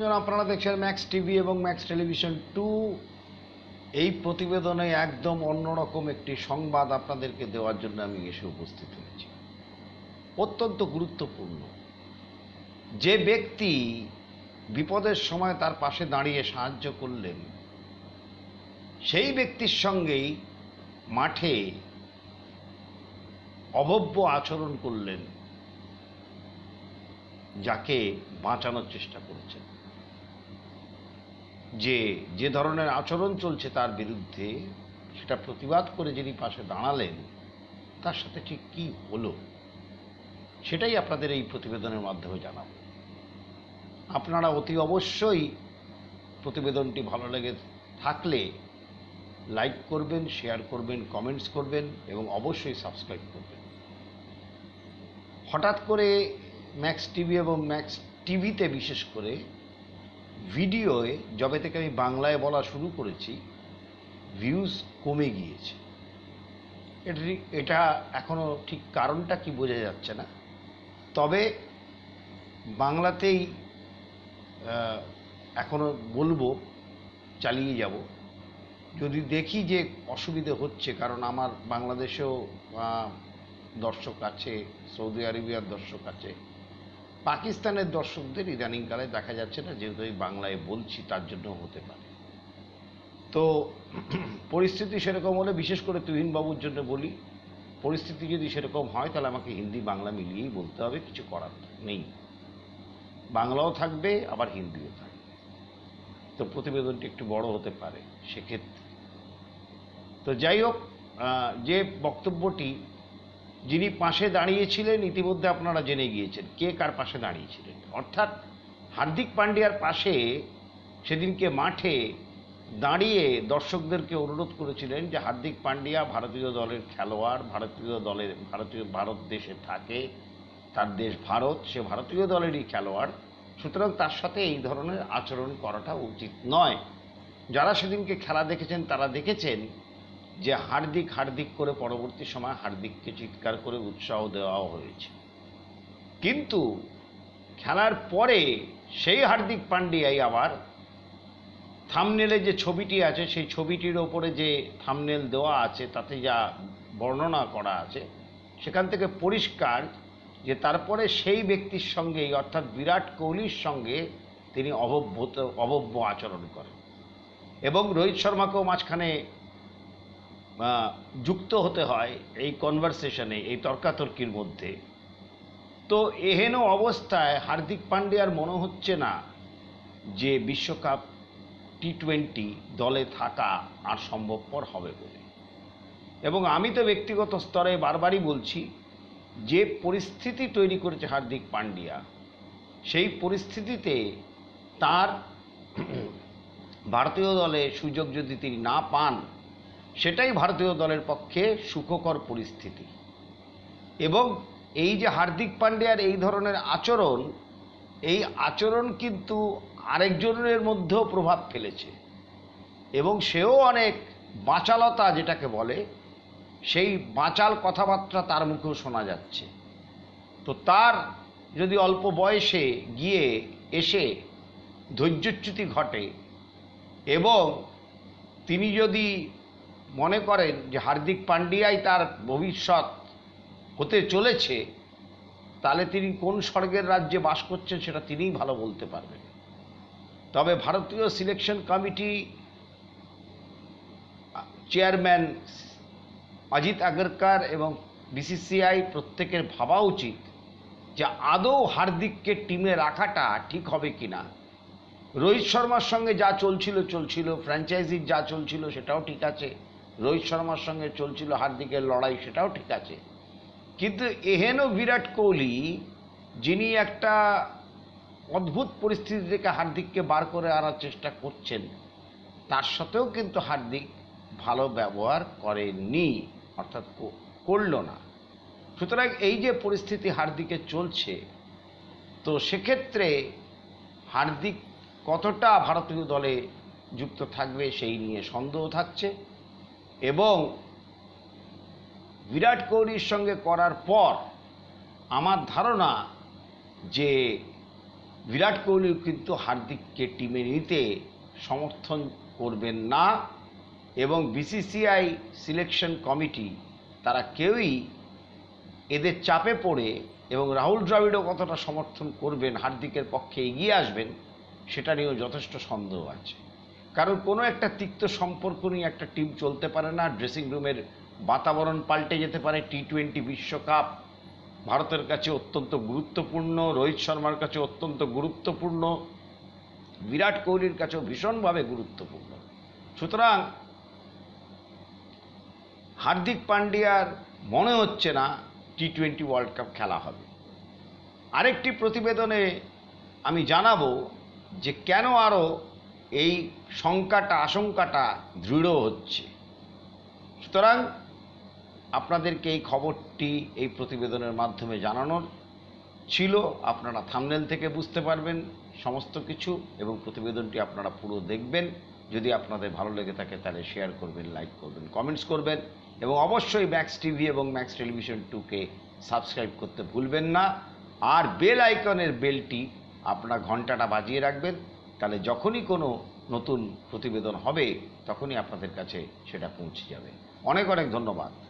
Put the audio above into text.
মনোরঞ্জন আপনারা দেখছেন Max TV এবং ম্যাক্স টেলিভিশন টু এই প্রতিবেদনে একদম অন্যরকম একটি সংবাদ আপনাদেরকে দেওয়ার জন্য আমি এসে উপস্থিত হয়েছি। অত্যন্ত গুরুত্বপূর্ণ। যে ব্যক্তি বিপদের সময় তার পাশে দাঁড়িয়ে সাহায্য করলেন, সেই ব্যক্তির সঙ্গেই মাঠে অভব্য আচরণ করলেন, যাকে বাঁচানোর চেষ্টা করেছেন। যে যে ধরনের আচরণ চলছে তার বিরুদ্ধে, সেটা প্রতিবাদ করে যিনি পাশে দাঁড়ালেন, তার সাথে ঠিক কি হলো? সেটাই আপনাদের এই প্রতিবেদনের মাধ্যমে জানাব। আপনারা অতি অবশ্যই প্রতিবেদনটি ভালো লেগে থাকলে লাইক করবেন, শেয়ার করবেন, কমেন্টস করবেন এবং অবশ্যই সাবস্ক্রাইব করবেন। হঠাৎ করে ম্যাক্স টিভি এবং ম্যাক্স টিভিতে বিশেষ করে ভিডিওয়ে যবে থেকে আমি বাংলায় বলা শুরু করেছি ভিউজ কমে গিয়েছে। এটা এটা এখনও ঠিক কারণটা কি বোঝা যাচ্ছে না? তবে বাংলাতেই এখনও বলব, চালিয়ে যাব। যদি দেখি যে অসুবিধে হচ্ছে, কারণ আমার বাংলাদেশেও দর্শক আছে, সৌদি আরবিয়ার দর্শক আছে পাকিস্তানের দর্শকদের ইদানিংকালে দেখা যাচ্ছে না, যেহেতু আমি বাংলায় বলছি, তার জন্য হতে পারে। তো পরিস্থিতি সেরকম হলে, বিশেষ করে তুহিনবাবুর জন্য বলি, পরিস্থিতি যদি সেরকম হয়, তাহলে আমাকে হিন্দি, বাংলা মিলিয়েই বলতে হবে, কিছু করার নেই। বাংলাও থাকবে, আবার হিন্দিও থাকবে। তো প্রতিবেদনটি একটু বড় হতে পারে, সেক্ষেত্রে। তো যাই হোক যে বক্তব্যটি যিনি পাশে দাঁড়িয়েছিলেন, ইতিমধ্যে আপনারা জেনে গিয়েছেন কে কার পাশে দাঁড়িয়েছিলেন। অর্থাৎ হার্দিক পান্ডিয়ার পাশে সেদিনকে মাঠে দাঁড়িয়ে দর্শকদেরকে অনুরোধ করেছিলেন যে হার্দিক পান্ডিয়া ভারতীয় দলের খেলোয়াড়, ভারতীয় দলের, ভারতীয় ভারত দেশে থাকে, তার দেশ ভারত, সে ভারতীয় দলেরই খেলোয়াড়। সুতরাং তার সাথে এই ধরনের আচরণ করাটা উচিত নয়। যারা সেদিনকে খেলা দেখেছেন, তারা দেখেছেন যে হার্দিক হার্দিক করে পরবর্তী সময় হার্দিককে চিৎকার করে উৎসাহ দেওয়াও হয়েছে। কিন্তু খেলার পরে সেই হার্দিক পান্ডিয়াই আবার থামনেলে যে ছবিটি আছে, সেই ছবিটির ওপরে যে থামনেল দেওয়া আছে, তাতে যা বর্ণনা করা আছে, সেখান থেকে পরিষ্কার যে তারপরে সেই ব্যক্তির সঙ্গেই, অর্থাৎ বিরাট কোহলির সঙ্গে তিনি অভব্যত অভব্য আচরণ করেন। এবং রোহিত শর্মাকেও মাঝখানে যুক্ত হতে হয় এই কনভারসেশনে এই তর্কাতর্কির মধ্যে। তো এহেন অবস্থায় হার্দিক পান্ডিয়ার মনে হচ্ছে না যে বিশ্বকাপ টি টোয়েন্টি দলে থাকা আর সম্ভবপর হবে বলে। এবং আমি তো ব্যক্তিগত স্তরে বারবারই বলছি, যে পরিস্থিতি তৈরি করেছে হার্দিক পান্ডিয়া, সেই পরিস্থিতিতে তার ভারতীয় দলে সুযোগ যদি তিনি না পান সেটাই ভারতীয় দলের পক্ষে সুখকর পরিস্থিতি। এবং এই যে হার্দিক পান্ডিয়ার এই ধরনের আচরণ, এই আচরণ কিন্তু আরেকজনের মধ্যেও প্রভাব ফেলেছে। এবং সেও অনেক বাঁচালতা যেটাকে বলে, সেই বাঁচাল কথাবার্তা তার মুখেও শোনা যাচ্ছে। তো তার যদি অল্প বয়সে গিয়ে এসে ধৈর্যচ্যুতি ঘটে এবং তিনি যদি মনে করেন যে হার্দিক পান্ডিয়াই তার ভবিষ্যৎ হতে চলেছে, তাহলে তিনি কোন স্বর্গের রাজ্যে বাস করছেন সেটা তিনিই ভালো বলতে পারবেন। তবে ভারতীয় selection committee chairman Ajit Agarkar এবং বিসিসিআই প্রত্যেকের ভাবা উচিত যে আদৌ হার্দিককে টিমে রাখাটা ঠিক হবে কিনা। রোহিত শর্মার সঙ্গে যা চলছিল চলছিল ফ্র্যাঞ্চাইজির যা চলছিল সেটাও ঠিক আছে। রোহিত শর্মার সঙ্গে চলছিল হার্দিকের লড়াই, সেটাও ঠিক আছে। কিন্তু এহেনও বিরাট কোহলি, যিনি একটা অদ্ভুত পরিস্থিতি থেকে হার্দিককে বার করে আনার চেষ্টা করছেন, তার সাথেও কিন্তু হার্দিক ভালো ব্যবহার করেনি অর্থাৎ করল না। সুতরাং এই যে পরিস্থিতি হার্দিকে চলছে, তো সেক্ষেত্রে হার্দিক কতটা ভারতীয় দলে যুক্ত থাকবে সেই নিয়ে সন্দেহ থাকছে। এবং বিরাট কোহলির সঙ্গে করার পর আমার ধারণা যে বিরাট কোহলি কিন্তু হার্দিককে টিমে নিতে সমর্থন করবেন না এবং বিসিসিআই সিলেকশন কমিটি তারা কেউই এদের চাপে পড়ে এবং রাহুল দ্রাবিড়ও কতটা সমর্থন করবেন, হার্দিকের পক্ষে এগিয়ে আসবেন, সেটা নিয়েও যথেষ্ট সন্দেহ আছে। কারণ কোনো একটা তিক্ত সম্পর্ক নিয়ে একটা টিম চলতে পারে না ড্রেসিং রুমের বাতাবরণ পাল্টে যেতে পারে টি টোয়েন্টি বিশ্বকাপ ভারতের কাছে অত্যন্ত গুরুত্বপূর্ণ, রোহিত শর্মার কাছে অত্যন্ত গুরুত্বপূর্ণ, বিরাট কোহলির কাছেও ভীষণভাবে গুরুত্বপূর্ণ। সুতরাং হার্দিক পান্ডিয়ার মনে হচ্ছে না টি টোয়েন্টি ওয়ার্ল্ড কাপ খেলা হবে। আরেকটি প্রতিবেদনে আমি জানাব যে কেন আরও এই শঙ্কাটা, আশঙ্কাটা দৃঢ় হচ্ছে। সুতরাং আপনাদেরকে এই খবরটি এই প্রতিবেদনের মাধ্যমে জানানোর ছিল। আপনারা থামনেল থেকে বুঝতে পারবেন সমস্ত কিছু এবং প্রতিবেদনটি আপনারা পুরো দেখবেন। যদি আপনাদের ভালো লেগে থাকে তাহলে শেয়ার করবেন লাইক করবেন কমেন্টস করবেন এবং অবশ্যই ম্যাক্স টিভি এবং ম্যাক্স টেলিভিশন টুকে সাবস্ক্রাইব করতে ভুলবেন না। আর বেল আইকনের বেলটি আপনারা ঘন্টাটা বাজিয়ে রাখবেন। তাহলে যখনই কোনো নতুন প্রতিবেদন হবে, তখনই আপনাদের কাছে সেটা পৌঁছে যাবে। অনেক অনেক ধন্যবাদ।